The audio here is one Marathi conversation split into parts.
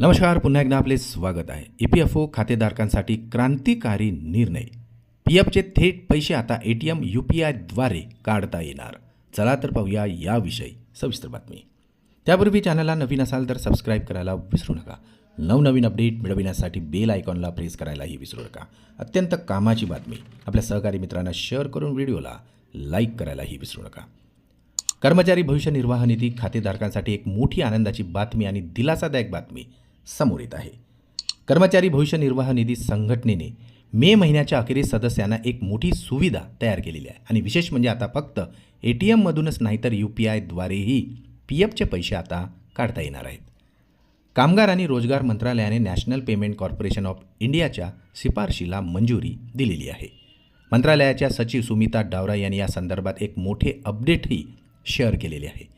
नमस्कार पुन्हा एकदा आपले स्वागत आहे. ई पी एफ ओ खातेधारकांसाठी क्रांतिकारी निर्णय. पी एफचे थेट पैसे आता A T M U P आयद्वारे काढता येणार. चला तर पाहूया याविषयी सविस्तर बातमी. त्यापूर्वी चॅनलला नवीन असाल तर सबस्क्राईब करायला विसरू नका. नवनवीन अपडेट मिळविण्यासाठी बेल आयकॉनला प्रेस करायलाही विसरू नका. अत्यंत कामाची बातमी. आपल्या सहकारी मित्रांना शेअर करून व्हिडिओला लाईक करायलाही विसरू नका. कर्मचारी भविष्य निर्वाह निधी खातेधारकांसाठी एक मोठी आनंदाची बातमी आणि दिलासादायक बातमी. समोर येत आहे. कर्मचारी भविष्य निर्वाह निधी संघटनेने मे महिन्याच्या अखेरीस सदस्यांना एक मोठी सुविधा तयार केलेली आहे. आणि विशेष म्हणजे आता फक्त ए टी एममधूनच नाही तर यू पी आयद्वारेही पी एफचे पैसे आता काढता येणार आहेत. कामगार आणि रोजगार मंत्रालयाने नॅशनल पेमेंट कॉर्पोरेशन ऑफ इंडियाच्या शिफारशीला मंजुरी दिलेली आहे. मंत्रालयाच्या सचिव सुमिता डावरा यांनी या संदर्भात एक मोठे अपडेटही शेअर केलेले आहे.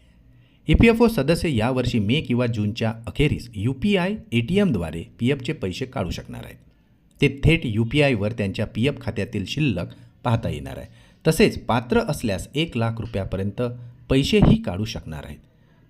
ई पी एफ ओ सदस्य यावर्षी मे किंवा जूनच्या अखेरीस U P I A T एमद्वारे P एफचे पैसे काढू शकणार आहेत. ते थेट यू पी आयवर त्यांच्या पी एफ खात्यातील शिल्लक पाहता येणार आहे. तसेच पात्र असल्यास एक लाख रुपयापर्यंत पैसेही काढू शकणार आहेत.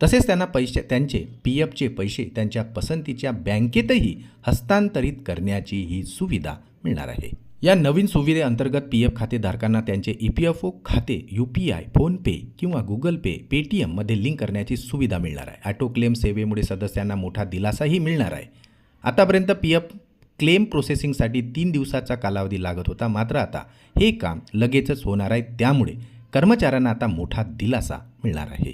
तसेच त्यांना पैसे त्यांचे पी एफचे पैसे त्यांच्या पसंतीच्या बँकेतही हस्तांतरित करण्याची ही सुविधा मिळणार आहे. या नवीन सुविधेअंतर्गत पी एफ खातेधारकांना त्यांचे ई पी एफ ओ खाते यू पी आय फोनपे किंवा गुगल पे पेटीएममध्ये लिंक करण्याची सुविधा मिळणार आहे. ॲटो क्लेम सेवेमुळे सदस्यांना मोठा दिलासाही मिळणार आहे. आतापर्यंत पी एफ क्लेम प्रोसेसिंगसाठी तीन दिवसाचा कालावधी लागत होता. मात्र आता हे काम लगेचच होणार आहे. त्यामुळे कर्मचाऱ्यांना आता मोठा दिलासा मिळणार आहे.